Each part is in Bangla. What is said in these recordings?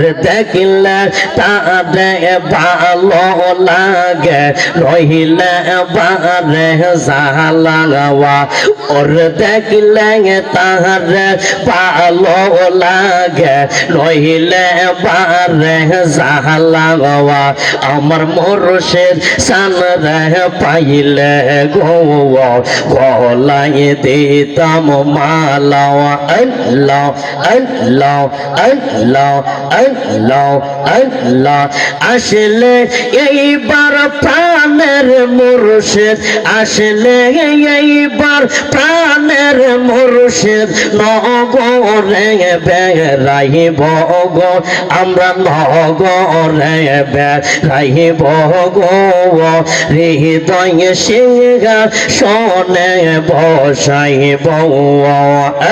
রে দেখলে তারে ভালো লাগে রহিলে বারে জালাওয়া ওর দেখলে তারে ভালো লাগে রহিলে বারে জালাওয়া আমার মোরশের সান রে পাইলে গো, গলায় দিতাম মালাওয়া। আল্লাহ আল্লাহ আল্লাহ আল্লাহ আল্লাহ আসলে এইবার প্রাণের মুর্শিদ আসলে এইবার প্রাণের মুর্শিদ নগরে বেড়াইব গো, আমরা নগরে বেড়াইব গো। হৃদয় সিংহ শোনে বসাইব।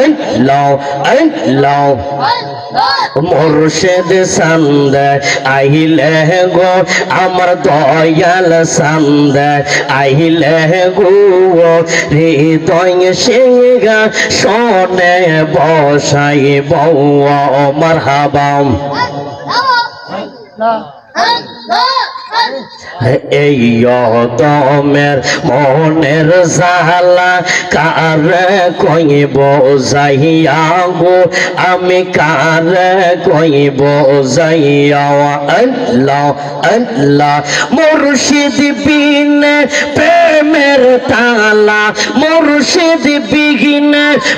আল্লাহ আল্লাহ মুর্শিদ সন্দ আহিলে গো, আমার দয়াল সন্দ আহিলে গো হৃদয় সিংহ সনে বসাই বউ মারহাবাম এই দমের মনের জালা কার কইব যাইয়া গো আমি কার কইব যাইয়া? আল্লাহ আল্লাহ, মুর্শিদ বিন প্রেমের তালা, মুর্শিদ বিঘিন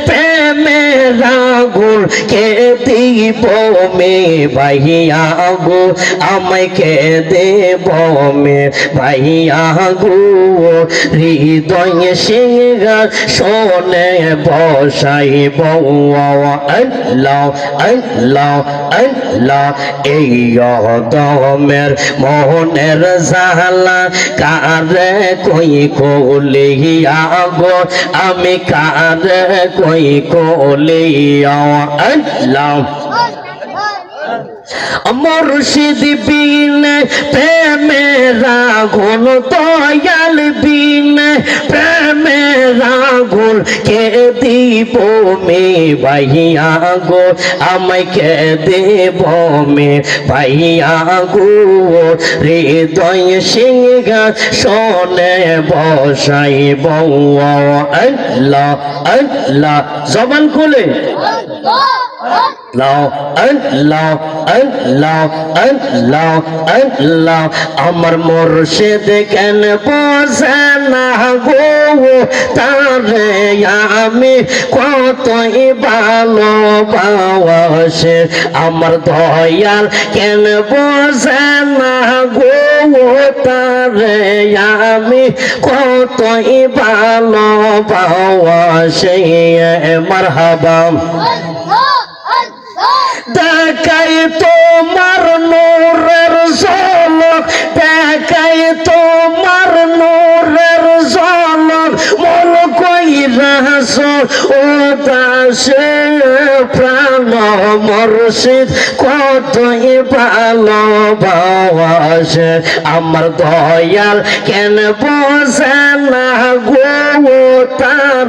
প্রেমের আগুন, কে দিব মে ভাইয়া গো আমায় কে দেব মে ভাইয়া গো, হৃদয় সিংহ শোনে বসাই আল্লাহ আল্লাহ আল্লাহ, এই দমের মোহনের জালা কারে কই কোলিয়া গো? আমি কারে কই কোলিয়া? আল্লাহ। মুর্শিদ বিন প্রেমেরা গুণ দয়াল বিন প্রেমেরা গুণ কে দিব মে ভাইয়া গো? আমায় কে দেব মে ভাইয়া গো? হৃদয় সিংহ শোনে বসাই বউ আল্লাহ আল্লাহ। জবান খুলে। আল্লাহ আল্লাহ। আল্লাহ আল্লাহ আল্লাহ আমার মুর্শিদ কেন বসে না গো? তারে আমি কতই ভালোবাসে। আমার দয়াল কেন বসে না গো? তারে আমি কতই ভালোবাসে। মারহাবাম দেখাই তোমার নূরের ঝলক, দেখাই তোমার নূরের ঝলক। মন কই রাস ও দাসে প্রাণ মর্শিদ, কতই ভালোবাসে। আমার দয়াল কেন বসে না গো? তার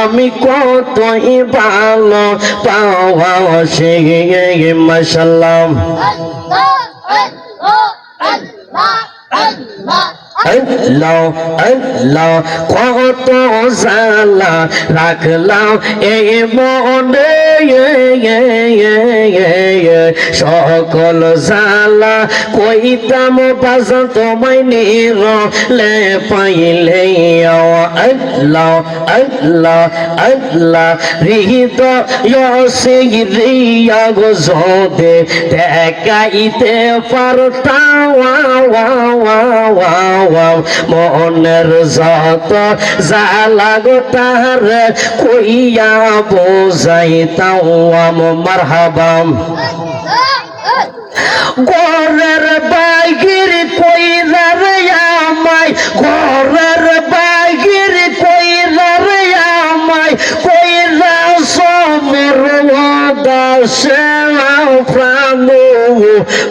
আমি কতই ভালো পাওয়া সে মশাল্লাম আল্লাহ আল্লাহ কত জালা রাখলাম এই মনে সকল জালা কইতাম বাজান তোমায় নিরলে পাইলে আল্লাহ আল্লাহ আল্লাহ। হৃদয় রিয়া গো জোদে দেখাইতে পারতাম মনের যত জালা গো তার কইয়া বোঝাইতাম মারহাবাম। ঘরের বাইগির কইরার আমায় ঘরের বাইগির দাসে প্রাণ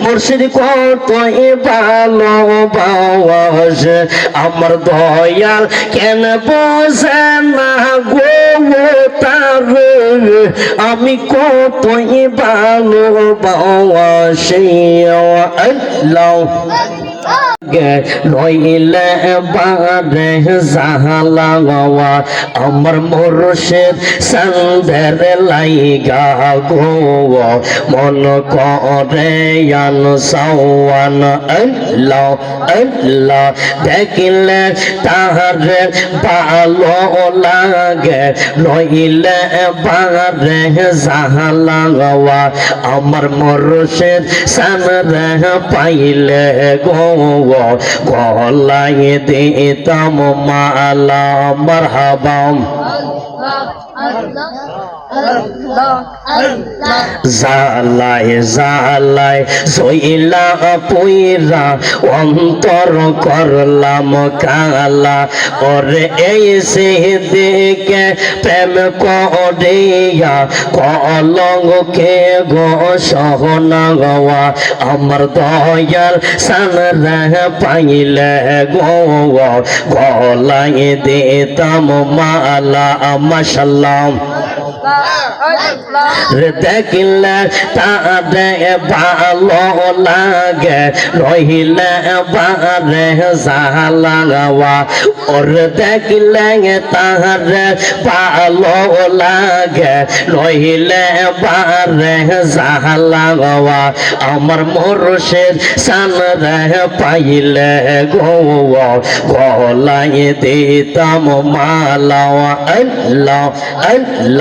মুর্শিদ কতই ভালোবাসে। আমার দয়াল কেন বোঝে না গো তার? আমি কতই ভালোবাসি। আল্লাহ। রইলে বারে জাহালা গাওয়া আমার মুর্শিদ সন্দের লাইগা গো মন করে আন সাওয়ান আল্লাহ আল্লাহ দেখিলে তাহার ভালো লাগে রইলে বারে জাহালা আমার মুর্শিদ সন্দের পাইলে গো গলায় দিতাম মালা মারহাবাম অন্তর করলাম কালা। ওরে এই সে দেখে প্রেম করিয়া কলঙ্কে গো সহনা আমার দয়াল সান পাইলে মালা, মাশাল্লাহ। রে দেখিলে তারে ভালো লাগে, রহিলে বারে জালাওয়া ওর দেখিলে তারে ভালো লাগে, রহিলে বারে জালাওয়া আমার মুর্শিদ সান রে পাইলে গো গলায় দিতাম মালাওয়া। আল্লাহ আল্লাহ।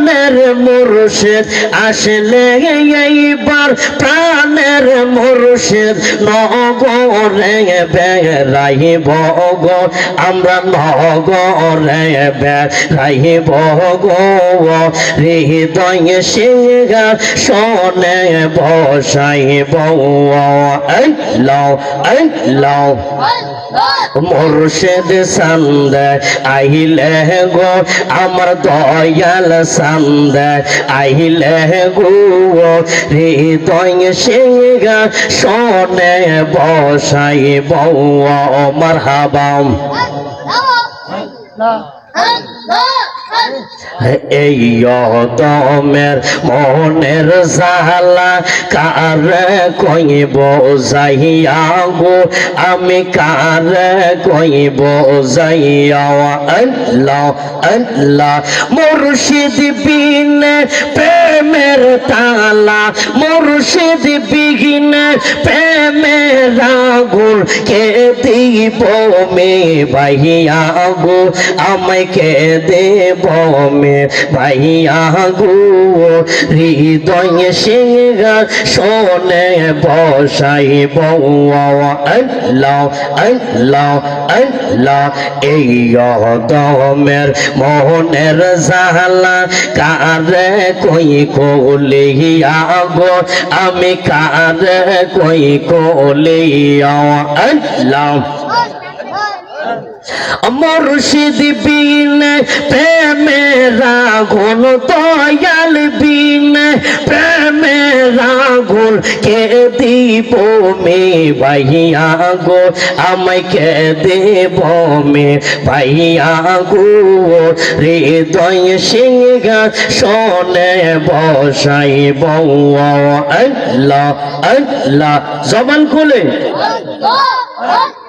প্রাণের মুর্শিদ আসলে এইবার প্রাণের মুর্শিদ নগরে বেড়াইব গো, আমরা নগরে বেড়াইব গো। হৃদয় সিংহা শোনে বসাইব। আল্লাহ আল্লাহ মুর্শিদ সান্দ আইলে গো, আমার দয়াল সান্দ আইলে গো হৃদয় সে গা সনে বসাই বউ মারহাবাম এই দমের মনের জালা কার কইব যাইয়া গো আমি কার কইব যাইয়া? আল্লাহ আল্লাহ, মুর্শিদ বিন প্রেমের তালা, মুর্শিদ বিঘিন প্রেমের আগুন, কে দিব মে ভাইয়া গো আমায় কে দেব মে ভাইয়া গো, হৃদয় সিংহা শোনে বসাই আল্লাহ আল্লাহ আল্লাহ এই দমের মোহনের জালা কারে কই কোলিয়া গো, আমি কারে কই কোলিয়া আল্লাহ। মুর্শিদ বিন প্রেমেরা গুণ দয়াল বিন প্রেমেরা গুণ কে দিব মে ভাইয়া গো? আমায় কে দেব মে ভাইয়া গো? হৃদয় সিংহা শোনে বসাই বউ আল্লাহ আল্লাহ। জবান খুলে।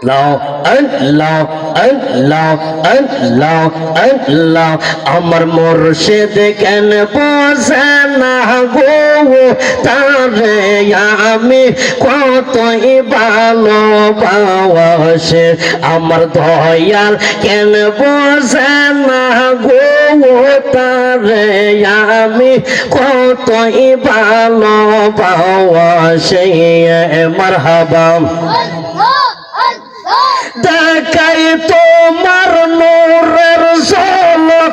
আল্লাহ আল্লাহ আল্লাহ আল্লাহ আল্লাহ। আমার মুর্শিদ কেন বসে না গো? তারে আমি কতই ভালোবাসে। আমার দয়াল কেন বসে গো? তারে আমি কতই ভালোবাসে। মারহাবাম দেখাই তোমার নূরের ঝলক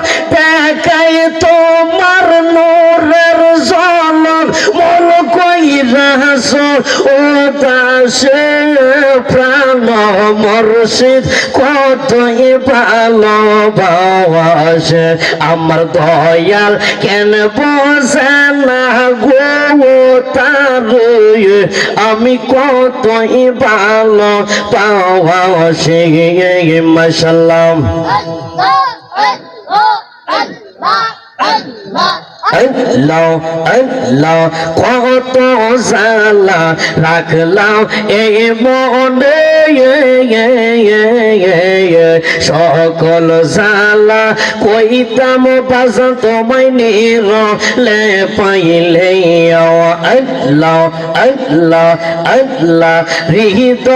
মন কই রাস ও দাসে প্রাণ মুর্শিদ কতই ভালোবাসে? আমার দয়াল কেন বসে না গো তার? আমি কতই ভালো পাওয়াসে মাসাল্লাম আল্লাহ আল্লাহ কত জালা রাখলাম এই মনে সকল জালা কইতাম বাসা তোমায় নির লে পাইলে আল্লাহ আল্লাহ আল্লাহ হৃদ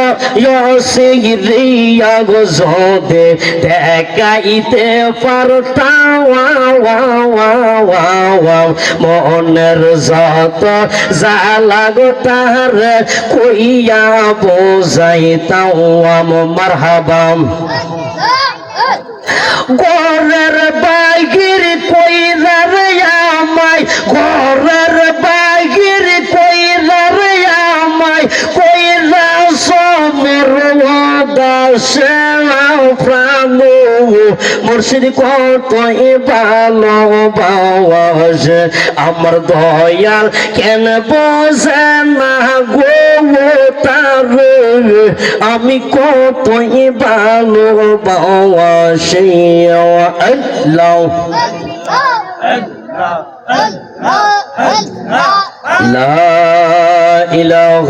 রিয়া গো জোদে দেখাইতে পারতাম মনের যত জালা গো তার কইয়া তাওয়াম মারহাবাম গরের বাইগির কইরার আমায় গরের বাইগির দাসে প্রাণ মুর্শিদ কত ভালো বাসে আমার দয়াল কেন বসে না গো তার আমি কতই ভালো বাসে আল্লাহ لا إله